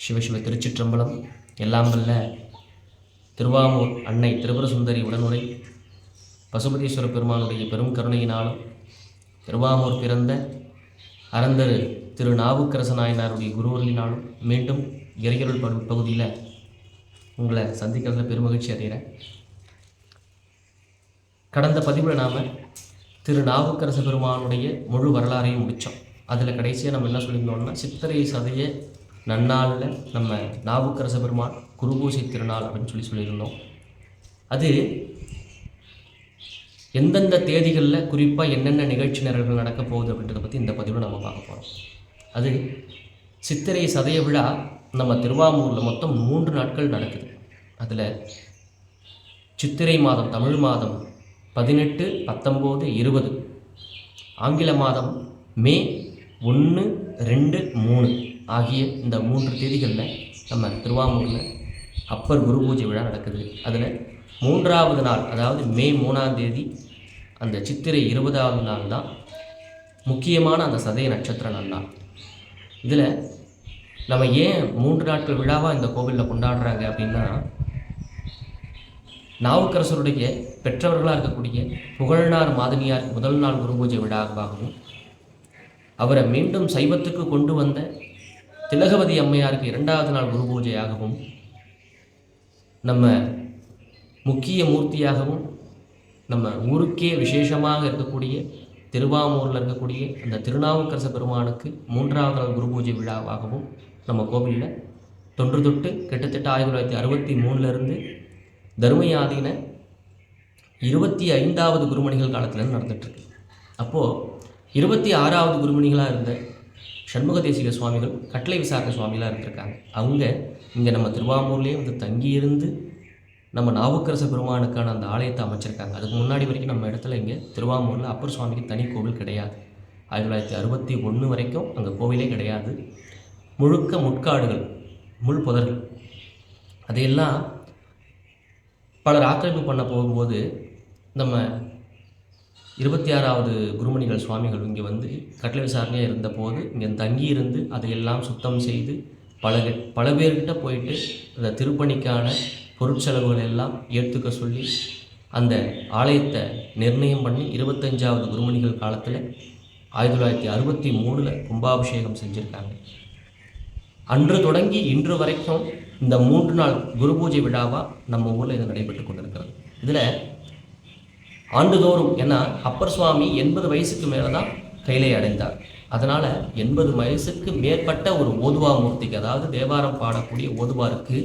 சிவசிவ திருச்சிற்றம்பலம் எல்லாம் வல்ல திருவாமூர் அன்னை திரிபுர சுந்தரி உடனுரை பசுபதீஸ்வர பெருமானுடைய பெரும் கருணையினாலும் திருவாமூர் பிறந்த அறந்தரு திரு நாவுக்கரச நாயனாருடைய குருவர்களினாலும் மீண்டும் இறையருள் பகுதியில் உங்களை சந்திக்கிறதுல பெருமகிழ்ச்சி அடைகிறேன் கடந்த பதிவில் நாம் திரு நாவுக்கரச பெருமானுடைய முழு வரலாறையும் முடித்தோம் அதில் கடைசியாக நம்ம என்ன சொல்லியிருந்தோம்னா சித்திரை சதையை நன்னாளில் நம்ம நாவுக்கரச பெருமான் குருபூசை திருநாள் அப்படின்னு சொல்லி சொல்லியிருந்தோம். அது எந்தெந்த தேதிகளில் குறிப்பாக என்னென்ன நிகழ்ச்சி நிரல்கள் நடக்க போகுது அப்படின்றத பற்றி இந்த பதிவில் நம்ம பார்க்க போகிறோம் அது சித்திரை சதய விழா நம்ம திருவாமூரில் மொத்தம் மூன்று நாட்கள் நடக்குது. அதில் சித்திரை மாதம் தமிழ் மாதம் பதினெட்டு பத்தொம்போது இருபது ஆங்கில மாதம் மே ஒன்று ரெண்டு மூணு. ஆகிய இந்த மூன்று தேதிகளில் நம்ம திருவாமூரில் அப்பர் குரு பூஜை விழா நடக்குது. அதில் மூன்றாவது நாள் அதாவது மே மூணாம் தேதி அந்த சித்திரை இருபதாவது நாள் தான் முக்கியமான அந்த சதய நட்சத்திர நன்னாள் இதில் நம்ம ஏன் மூன்று நாட்கள் விழாவாக இந்த கோவிலில் கொண்டாடுறாங்க அப்படின்னா நாவுக்கரசருடைய பெற்றவர்களாக இருக்கக்கூடிய புகழ்நார் மாதினியார் முதல் நாள் குரு பூஜை விழாவாகவும் அவரை மீண்டும் சைவத்துக்கு கொண்டு வந்த திலகவதி அம்மையாருக்கு இரண்டாவது நாள் குரு பூஜையாகவும் நம்ம முக்கிய மூர்த்தியாகவும் நம்ம ஊருக்கே விசேஷமாக இருக்கக்கூடிய திருவாமூரில் இருக்கக்கூடிய அந்த திருநாவுக்கரச பெருமானுக்கு மூன்றாவது நாள் குரு பூஜை விழாவாகவும் நம்ம கோவிலில் தொன்று தொட்டு கிட்டத்தட்ட ஆயிரத்தி தொள்ளாயிரத்தி அறுபத்தி மூணுலேருந்து தர்மயாதீன இருபத்தி ஐந்தாவது குருமணிகள் காலத்துலேருந்து நடந்துட்டுருக்கு. அப்போது இருபத்தி ஆறாவது குருமணிகளாக இருந்த சண்முக தேசிக சுவாமிகள் கட்டளை விசாரணை சுவாமிகளாக இருந்திருக்காங்க. அவங்க இங்கே நம்ம திருவாமூர்லேயே வந்து தங்கியிருந்து நம்ம நாவுக்கரச பெருமானுக்கான அந்த ஆலயத்தை அமைச்சிருக்காங்க. அதுக்கு முன்னாடி வரைக்கும் நம்ம இடத்துல இங்கே திருவாமூரில் அப்பர் சுவாமிக்கு தனி கோவில் கிடையாது. ஆயிரத்தி தொள்ளாயிரத்தி அறுபத்தி ஒன்று வரைக்கும் அங்கே கோவிலே கிடையாது. முழுக்க முட்காடுகள் முள் புதர்கள். அதையெல்லாம் பலர் ஆக்கிரமிப்பு பண்ண போகும்போது நம்ம இருபத்தி ஆறாவது குருமணிகள் சுவாமிகள் இங்கே வந்து கட்டளை விசாரணையாக இருந்தபோது இங்கே தங்கி இருந்து அதையெல்லாம் சுத்தம் செய்து பல பல பேர்கிட்ட போயிட்டு அந்த திருப்பணிக்கான பொருட்செலவுகள் எல்லாம் ஏற்றுக்க சொல்லி அந்த ஆலயத்தை நிர்ணயம் பண்ணி இருபத்தஞ்சாவது குருமணிகள் காலத்தில் ஆயிரத்தி தொள்ளாயிரத்தி அறுபத்தி மூணில் கும்பாபிஷேகம் செஞ்சுருக்காங்க. அன்று தொடங்கி இன்று வரைக்கும் இந்த மூன்று நாள் குரு பூஜை விழாவாக நம்ம ஊரில் இது நடைபெற்று கொண்டிருக்கிறது. இதில் ஆண்டுதோறும். ஏன்னா அப்பர் சுவாமி எண்பது வயசுக்கு மேலே தான் கையிலே அடைந்தார். அதனால் எண்பது வயசுக்கு மேற்பட்ட ஒரு ஓதுவா மூர்த்திக்கு அதாவது தேவாரம் பாடக்கூடிய ஓதுவாருக்கு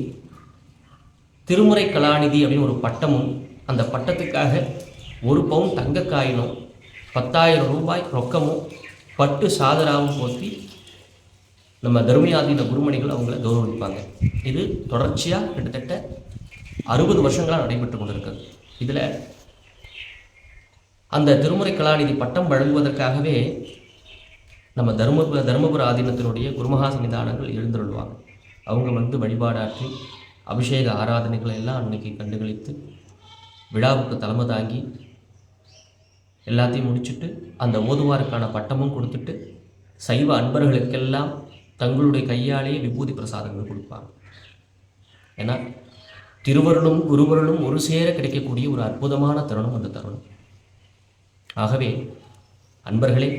திருமுறை கலாநிதி அப்படின்னு ஒரு பட்டமும் அந்த பட்டத்துக்காக ஒரு பவுன் தங்க காயினும் பத்தாயிரம் ரூபாய் ரொக்கமும் பட்டு சாதராவும் போற்றி நம்ம தர்மியாதீன குருமணிகள் அவங்கள கௌரவிப்பாங்க. இது தொடர்ச்சியாக கிட்டத்தட்ட அறுபது வருஷங்களாக நடைபெற்று கொண்டிருக்கிறது. இதில் அந்த திருமுறை கலாநிதி பட்டம் வழங்குவதற்காகவே நம்ம தருமபுர தருமபுர ஆதீனத்தினுடைய குருமகா சன்னிதானங்கள் எழுந்தருள்வாங்க. அவங்க வந்து வழிபாடாற்றி அபிஷேக ஆராதனைகளை எல்லாம் அன்னைக்கு கண்டுகளித்து விழாவுக்கு தலைமை தாங்கி எல்லாத்தையும் முடிச்சுட்டு அந்த ஓதுவாருக்கான பட்டமும் கொடுத்துட்டு சைவ அன்பர்களுக்கெல்லாம் தங்களுடைய கையாலேயே விபூதி பிரசாதங்கள் கொடுப்பாங்க. ஏன்னா திருவருளும் குருவருளும் ஒரு சேர கிடைக்கக்கூடிய ஒரு அற்புதமான தருணம் அந்த தருணம். ஆகவே அன்பர்களே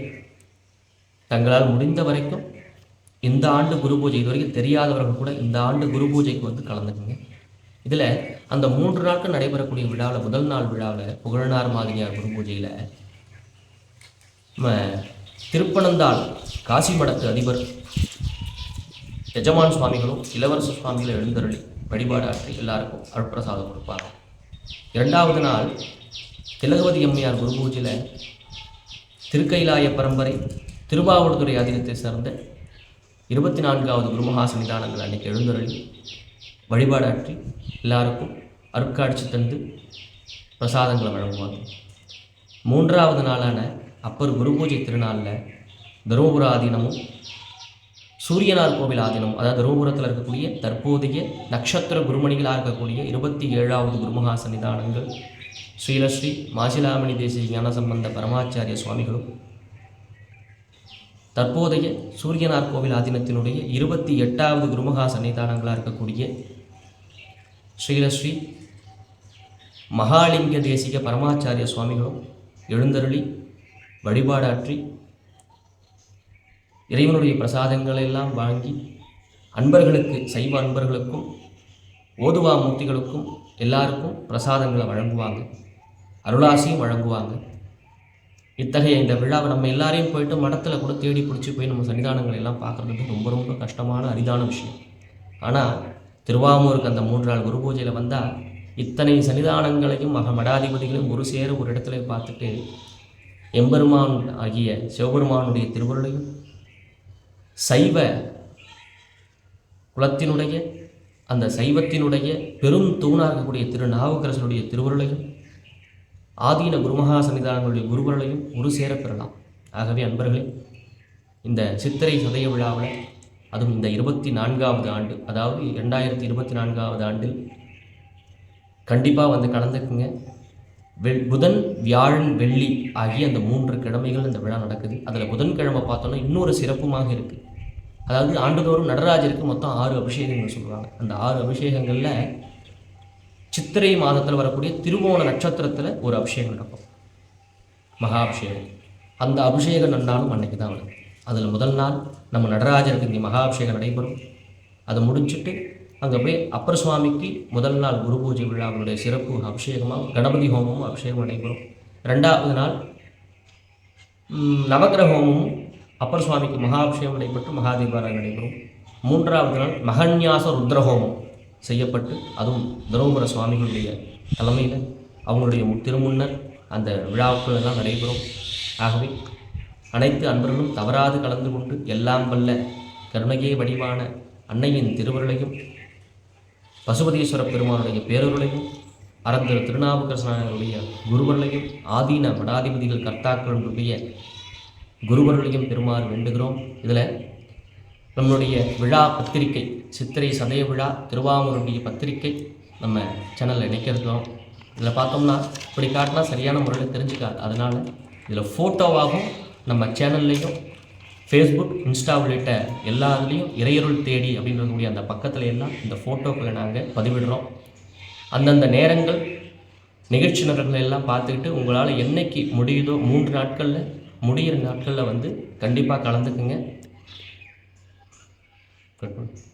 தங்களால் முடிந்த வரைக்கும் இந்த ஆண்டு குரு பூஜை இதுவரைக்கும் தெரியாதவர்கள் கூட இந்த ஆண்டு குரு பூஜைக்கு வந்து கலந்துக்குங்க. இதில் அந்த மூன்று நாட்கள் நடைபெறக்கூடிய விழாவில் முதல் நாள் விழாவில் புகழனார் மாதிரியார் குரு பூஜையில் நம்ம திருப்பனந்தாள் காசி மடத்து அதிபர் எஜமான் சுவாமிகளும் இளவரச சுவாமிகளும் எழுந்தருளி வழிபாடு ஆற்றி எல்லாருக்கும் அருட்பிரசாதம் கொடுப்பாங்க. இரண்டாவது நாள் திலகவதி அம்மையார் குரு பூஜையில் திருக்கைலாய பரம்பரை திருவாவூர்துறை ஆதீனத்தை சார்ந்த இருபத்தி நான்காவது குருமகா சன்னிதானங்கள் அன்றைக்கி எழுந்தருளி வழிபாடாற்றி எல்லாருக்கும் அருட்காட்சி தந்து பிரசாதங்களை வழங்குவாங்க. மூன்றாவது நாளான அப்பர் குரு பூஜை திருநாளில் தருமபுர ஆதீனமும் சூரியனார் கோவில் ஆதீனம் அதாவது தருமபுரத்தில் இருக்கக்கூடிய தற்போதைய நட்சத்திர குருமணிகளாக இருக்கக்கூடிய இருபத்தி ஏழாவது குருமகா சன்னிதானங்கள் ஸ்ரீலஸ்ரீ மாசிலாமணி தேசிய ஞானசம்பந்த பரமாச்சாரிய சுவாமிகளும் தற்போதைய சூரியனார் கோவில் ஆதீனத்தினுடைய இருபத்தி எட்டாவது குருமகா சன்னிதானங்களாக இருக்கக்கூடிய ஸ்ரீலஸ்ரீ மகாலிங்க தேசிக பரமாச்சாரிய சுவாமிகளும் எழுந்தருளி வழிபாடாற்றி இறைவனுடைய பிரசாதங்களை எல்லாம் வாங்கி அன்பர்களுக்கு சைவ அன்பர்களுக்கும் ஓதுவா மூர்த்திகளுக்கும் எல்லாருக்கும் பிரசாதங்களை வழங்குவாங்க. அருளாசியும் வழங்குவாங்க. இத்தகைய இந்த விழாவை நம்ம எல்லாரையும் போயிட்டு மடத்தில் கூட தேடி பிடிச்சி போய் நம்ம சன்னிதானங்கள் எல்லாம் பார்க்குறதுக்கு ரொம்ப ரொம்ப கஷ்டமான அரிதான விஷயம். ஆனால் திருவாமூருக்கு அந்த மூன்று நாள் குரு பூஜையில் வந்தால் இத்தனை சன்னிதானங்களையும் மக மடாதிபதிகளையும் ஒரு சேர ஒரு இடத்துல பார்த்துட்டு எம்பெருமான் ஆகிய சிவபெருமானுடைய திருவருளையும் சைவ குலத்தினுடைய அந்த சைவத்தினுடைய பெரும் தூணாக இருக்கக்கூடிய திருநாவுக்கரசனுடைய திருவருளையும் ஆதீன குருமகா சன்னிதானங்களுடைய குருவர்களையும் ஒரு சேர பெறலாம். ஆகவே அன்பர்களே இந்த சித்திரை சதய விழாவில் அதுவும் இந்த இருபத்தி நான்காவது ஆண்டு அதாவது ரெண்டாயிரத்தி இருபத்தி நான்காவது ஆண்டில் கண்டிப்பாக வந்து கலந்துக்குங்க. வெள் புதன் வியாழன் வெள்ளி ஆகிய அந்த மூன்று கிழமைகள் இந்த விழா நடக்குது. அதில் புதன்கிழமை பார்த்தோன்னா இன்னொரு சிறப்புமாக இருக்குது அதாவது ஆண்டுதோறும் நடராஜருக்கு மொத்தம் ஆறு அபிஷேகங்கள் சொல்கிறாங்க அந்த ஆறு அபிஷேகங்களில் சித்திரை மாதத்தில் வரக்கூடிய திருவோண நட்சத்திரத்தில் ஒரு அபிஷேகம் நடக்கும். மகா அபிஷேகம். அந்த அபிஷேகம் நன்னாலும் அன்னைக்கு தான் வரும். அதில் முதல் நாள் நம்ம நடராஜருக்கு இங்கே மகா அபிஷேகம் நடைபெறும். அதை முடிச்சுட்டு அங்கே போய் அப்பர் சுவாமிக்கு முதல் நாள் குரு பூஜை விழாவுடைய சிறப்பு அபிஷேகமாக கணபதி ஹோமமும் அபிஷேகம் நடைபெறும். ரெண்டாவது நாள் நவகிரக ஹோமமும் அப்பர் சுவாமிக்கு மகாபிஷேகம் நடைபெற்று மகாதீபாராயணம் நடைபெறும். மூன்றாவது நாள் மகன்யாச ருத்ரஹோமம். செய்யப்பட்டு அதுவும் தருமபுர சுவாமிகளுடைய தலைமையில் அவங்களுடைய திருமுன்னர் அந்த விழாக்கள் எல்லாம் நடைபெறும். ஆகவே அனைத்து அன்பர்களும் தவறாது கலந்து கொண்டு எல்லாம் வல்ல கருணையே வடிவான அன்னையின் திருவருளையும் பசுபதீஸ்வர பெருமானுடைய பேரருளையும் அறந்த திருநாவுக்கரசனுடைய குருவருளையும் ஆதீன மடாதிபதிகள் கர்த்தாக்களுடைய குருவருளையும் பெறுமாறு வேண்டுகிறோம். இதில் நம்மளுடைய விழா பத்திரிகை சித்திரை சதய விழா திருவாமூருடைய பத்திரிகை நம்ம சேனலில் இணைக்கிறதும் இதில் பார்த்தோம்னா இப்படி காட்டினா சரியான முறையில் தெரிஞ்சுக்காது. அதனால் இதில் ஃபோட்டோவாகவும் நம்ம சேனல்லையும் ஃபேஸ்புக் இன்ஸ்டா உள்ளிட்ட எல்லா இதுலேயும் இறையருள் தேடி அப்படின்றக்கூடிய அந்த பக்கத்தில் எல்லாம் இந்த ஃபோட்டோக்களை நாங்கள் பதிவிடுறோம். அந்தந்த நேரங்கள் நிகழ்ச்சி நபர்களை எல்லாம் பார்த்துக்கிட்டு உங்களால் என்னைக்கு முடியுதோ மூன்று நாட்களில் முடியிற நாட்களில் வந்து கண்டிப்பாக கலந்துக்குங்க. கட் பண்ணு.